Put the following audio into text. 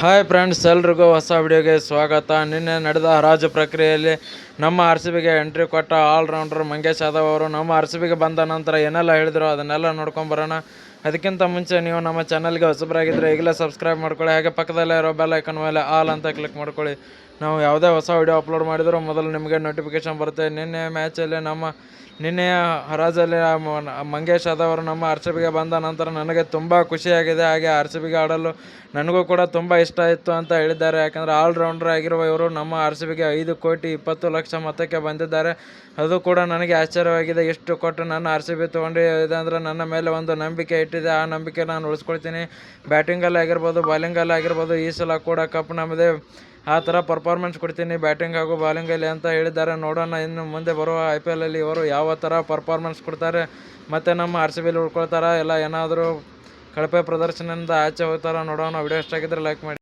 Hi friends ಎಲ್ರಿಗೂ ಹೊಸ ವಿಡಿಯೋಗೆ ಸ್ವಾಗತ. ನಿನ್ನೆ ನಡೆದ ಹರಾಜು ಪ್ರಕ್ರಿಯೆಯಲ್ಲಿ ನಮ್ಮ ಆರ್ ಸಿ ಬಿಗೆ ಎಂಟ್ರಿ ಕೊಟ್ಟ ಆಲ್ರೌಂಡರ್ ಮಂಗೇಶ್ ಯಾದವ್ ಅವರು ನಮ್ಮ ಆರ್ ಸಿ ಬಿಗೆ ಬಂದ ನಂತರ ಏನೆಲ್ಲ ಹೇಳಿದ್ರು ಅದನ್ನೆಲ್ಲ ನೋಡ್ಕೊಂಬರೋಣ ಅದಕ್ಕಿಂತ ಮುಂಚೆ ನೀವು ನಮ್ಮ ಚಾನಲ್ಗೆ ಹೊಸಬರಾಗಿದ್ದರೆ ಈಗಲೇ ಸಬ್ಸ್ಕ್ರೈಬ್ ಮಾಡ್ಕೊಳ್ಳಿ. ಹಾಗೆ ಪಕ್ಕದಲ್ಲೇ ಇರೋ ಬೆಲ್ ಐಕನ್ ಮೇಲೆ ಆಲ್ ಅಂತ ಕ್ಲಿಕ್ ಮಾಡ್ಕೊಳ್ಳಿ. ನಾವು ಯಾವುದೇ ಹೊಸ ವಿಡಿಯೋ ಅಪ್ಲೋಡ್ ಮಾಡಿದರೂ ಮೊದಲು ನಿಮಗೆ ನೋಟಿಫಿಕೇಶನ್ ಬರುತ್ತೆ. ನಿನ್ನೆ ಮ್ಯಾಚಲ್ಲಿ ನಮ್ಮ ನಿನ್ನೆಯ ಹರಾಜಲ್ಲಿ ಮಂಗೇಶ್ ಯಾದವ್ ನಮ್ಮ ಆರ್ ಸಿ ಬಿಗೆ ಬಂದ ನಂತರ ನನಗೆ ತುಂಬ ಖುಷಿಯಾಗಿದೆ. ಹಾಗೆ ಆರ್ ಸಿ ಬಿಗೆ ಆಡಲು ನನಗೂ ಕೂಡ ತುಂಬ ಇಷ್ಟ ಇತ್ತು ಅಂತ ಹೇಳಿದ್ದಾರೆ. ಯಾಕಂದರೆ ಆಲ್ರೌಂಡರ್ ಆಗಿರುವ ಇವರು ನಮ್ಮ ಆರ್ ಸಿ ಬಿಗೆ ಐದು ಕೋಟಿ ಇಪ್ಪತ್ತು ಲಕ್ಷ ಮತಕ್ಕೆ ಬಂದಿದ್ದಾರೆ. ಅದು ಕೂಡ ನನಗೆ ಆಶ್ಚರ್ಯವಾಗಿದೆ. ಎಷ್ಟು ಕೊಟ್ಟು ನನ್ನ ಆರ್ ಸಿ ಬಿ ತೊಗೊಂಡು ಅಂದರೆ ನನ್ನ ಮೇಲೆ ಒಂದು ನಂಬಿಕೆ ಇಟ್ಟಿದೆ. ಆ ನಂಬಿಕೆ ನಾನು ಉಳಿಸ್ಕೊಳ್ತೀನಿ. ಬ್ಯಾಟಿಂಗಲ್ಲಿ ಆಗಿರ್ಬೋದು ಬಾಲಿಂಗಲ್ಲಿ ಆಗಿರ್ಬೋದು, ಈ ಸಲ ಕೂಡ ಕಪ್ ನಮ್ಮದೇ ಆ ಥರ ಪರ್ಫಾರ್ಮೆನ್ಸ್ ಕೊಡ್ತೀನಿ ಬ್ಯಾಟಿಂಗ್ ಹಾಗೂ ಬಾಲಿಂಗಲ್ಲಿ ಅಂತ ಹೇಳಿದ್ದಾರೆ. ನೋಡೋಣ ಇನ್ನು ಮುಂದೆ ಬರುವ ಐ ಪಿ ಎಲಲ್ಲಿ ಇವರು ಯಾವ ಥರ ಪರ್ಫಾರ್ಮೆನ್ಸ್ ಕೊಡ್ತಾರೆ. ಮತ್ತು ನಮ್ಮ ಆರ್ ಸಿ ಬಿಲಿ ಉಳ್ಕೊಳ್ತಾರಾ? ಇಲ್ಲ ಏನಾದರೂ ಕಳಪೆ ಪ್ರದರ್ಶನದಿಂದ ಆಚೆ ಹೋಗ್ತಾರಾ? ನೋಡೋಣ. ವಿಡಿಯೋ ಇಷ್ಟ ಆಗಿದ್ರೆ ಲೈಕ್ ಮಾಡಿ.